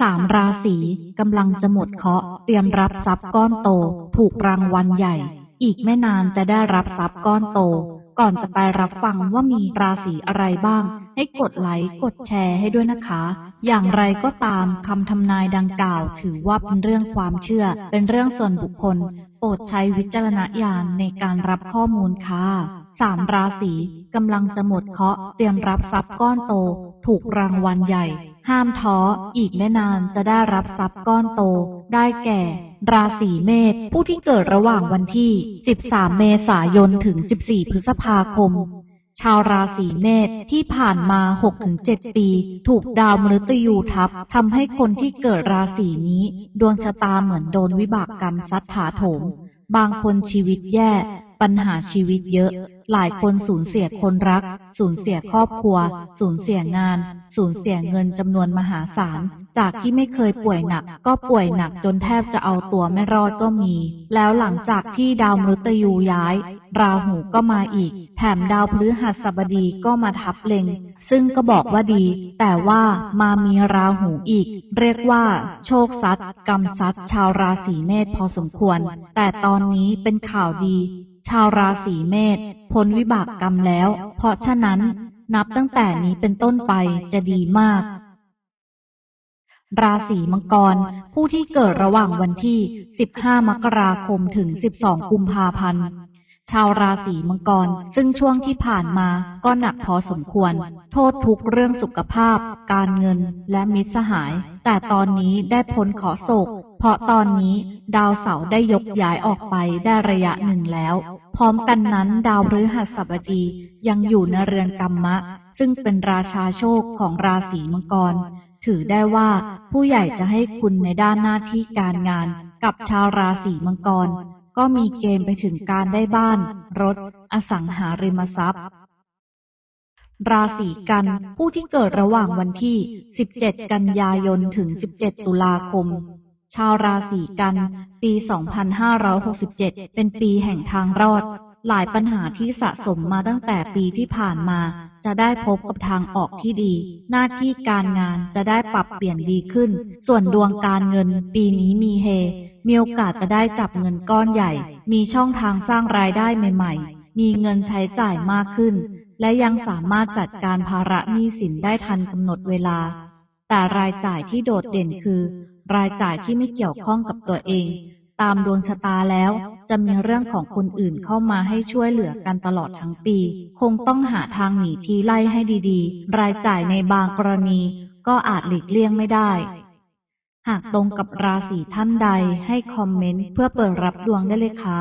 สามราศีกำลังจะหมดเคราะห์เตรียมรับทรัพย์ก้อนโต ถูกรางวัลใหญ่ อีกไม่นานจะได้รับทรัพย์ก้อนโต ก่อนจะไปรับฟังว่ามีราศีอะไรบ้าง ให้กดไลค์กดแชร์ให้ด้วยนะคะ อย่างไรก็ตามคำทำนายดังกล่าว ถือว่าเป็นเรื่องความเชื่อ เป็นเรื่องส่วนบุคคล โปรดใช้วิจารณญาณในการรับข้อมูลค่ะสามราศีกำลังจะหมดเคราะห์เตรียมรับทรัพย์ก้อนโต ถูกรางวัลใหญ่ ห้ามท้ออีกไม่นานจะได้รับทรัพย์ก้อนโต ได้แก่ ราศีเมษผู้ที่เกิดระหว่างวันที่ 13 เมษายนถึง 14 พฤษภาคม ชาวราศีเมษที่ผ่านมา 6-7 ปี ถูกดาวมฤตยูทับทำให้คนที่เกิดราศีนี้ ดวงชะตาเหมือนโดนวิบากกรรมซัดถาโถม บางคนชีวิตแย่ปัญหาชีวิตเยอะ หลายคนสูญเสียคนรัก สูญเสียครอบครัว สูญเสียงาน สูญเสียเงินจำนวนมหาศาล จากที่ไม่เคยป่วยหนัก ก็ป่วยหนักจนแทบจะเอาตัวไม่รอดก็มี แล้วหลังจากที่ดาวมฤตยูย้าย ราหูก็มาอีก แถมดาวพฤหัสบดีก็มาทับเล็ง ซึ่งก็บอกว่าดี แต่ว่ามามีราหูอีก เรียกว่า โชคซัดกรรมซัดชาวราศีเมษพอสมควร แต่ตอนนี้เป็นข่าวดี ชาวราศีเมษพ้นวิบากกรรมแล้ว เพราะฉะนั้น นับตั้งแต่นี้เป็นต้นไปจะดีมาก ราศีมังกร ผู้ที่เกิดระหว่างวันที่ 15 มกราคมถึง 12 กุมภาพันธ์ ชาวราศีมังกร ซึ่งช่วงที่ผ่านมาก็หนักพอสมควร โทษทุกเรื่องสุขภาพ การเงินและมิตรสหาย แต่ตอนนี้ได้พ้นขอโศก เพราะตอนนี้ดาวเสาร์ได้ยกย้ายออกไปได้ระยะหนึ่งแล้วพ ร้อมกันนั้นดาวพฤหัสบดียังอยู่ในเรือนกรรมะ ซึ่งเป็นราชาโชคของราศีมังกร ถือได้ว่าผู้ใหญ่จะให้คุณในด้านหน้าที่การงาน กับชาวราศีมังกร ก็มีเกณฑ์ไปถึงการได้บ้าน รถ อสังหาริมทรัพย์ ราศีกัน ผู้ที่เกิดระหว่างวันที่ 17 กันยายนถึง 17 ตุลาคม ชาวราศีกัน ปี 2567 เป็นปีแห่งทางรอด หลายปัญหาที่สะสมมาตั้งแต่ปีที่ผ่านมา จะได้พบกับทางออกที่ดี หน้าที่การงานจะได้ปรับเปลี่ยนดีขึ้น ส่วนดวงการเงิน ปีนี้มีเฮ มีโอกาสจะได้จับเงินก้อนใหญ่ มีช่องทางสร้างรายได้ใหม่ ๆ มีเงินใช้จ่ายมากขึ้น และยังสามารถจัดการภาระหนี้สินได้ทันกำหนดเวลา แต่รายจ่ายที่โดดเด่นคือ รายจ่ายที่ไม่เกี่ยวข้องกับตัวเอง ตามดวงชะตาแล้ว จะมีเรื่องของคนอื่นเข้ามาให้ช่วยเหลือกันตลอดทั้งปี คงต้องหาทางหนีทีไล่ให้ดีๆ รายจ่ายในบางกรณี ก็อาจหลีกเลี่ยงไม่ได้ หากตรงกับราศีท่านใดให้คอมเมนต์เพื่อเปิดรับดวงได้เลยค่ะ